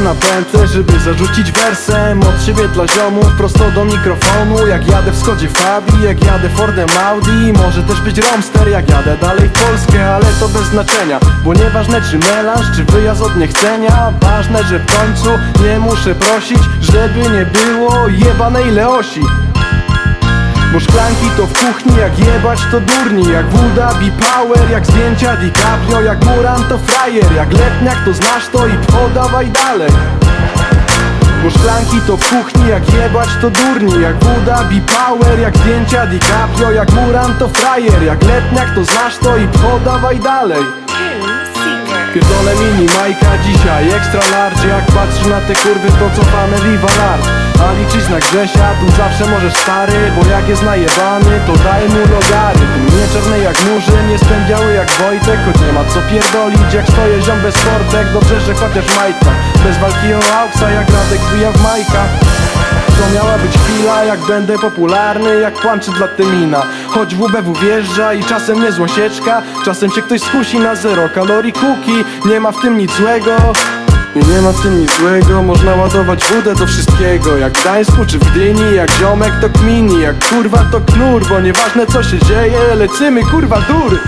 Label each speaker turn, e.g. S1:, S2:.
S1: na pętlę, żeby zarzucić wersem Od siebie dla ziomów, prosto do mikrofonu. Jak jadę w Skodzie Fabi, jak jadę Fordem Audi Może też być Romster, jak jadę dalej w Polskę Ale to bez znaczenia, bo nieważne czy melanż, czy wyjazd od niechcenia Ważne, że w końcu nie muszę prosić, żeby nie było jebanej Leosi bo szklanki to w kuchni, jak jebać to durni. Jak woda, power, jak zdjęcia DiCaprio. Jak Muran to frajer, jak letniak to znasz to i podawaj dalej. Bo szklanki to w kuchni, jak jebać to durni. Jak woda, power, jak zdjęcia DiCaprio. Jak Muran to frajer, jak letniak to znasz to i podawaj dalej. Pierdolę mini Majka dzisiaj Extra large. Jak patrzysz na te kurwy to co family Valard A liczyć na Grzesia Tu zawsze możesz stary Bo jak jest najebany to daj mu logary. Tu nie czarny jak murzyn Nie spędziały jak Wojtek Choć nie ma co pierdolić Jak stoję ziom bez sportek Dobrze, że chociaż majtka. Bez walki o auksa Jak Radek bija w majkach to miała być chwila, jak będę popularny Jak panczy dla Temina Choć WBW wjeżdża i czasem niezła sieczka Czasem cię ktoś skusi na zero kalorii kuki. Nie ma w tym nic złego i nie ma w tym nic złego, można ładować wódę do wszystkiego. Jak w Gdańsku czy w Gdyni, jak ziomek to kmini Jak kurwa to knur, bo nieważne co się dzieje Lecymy kurwa dur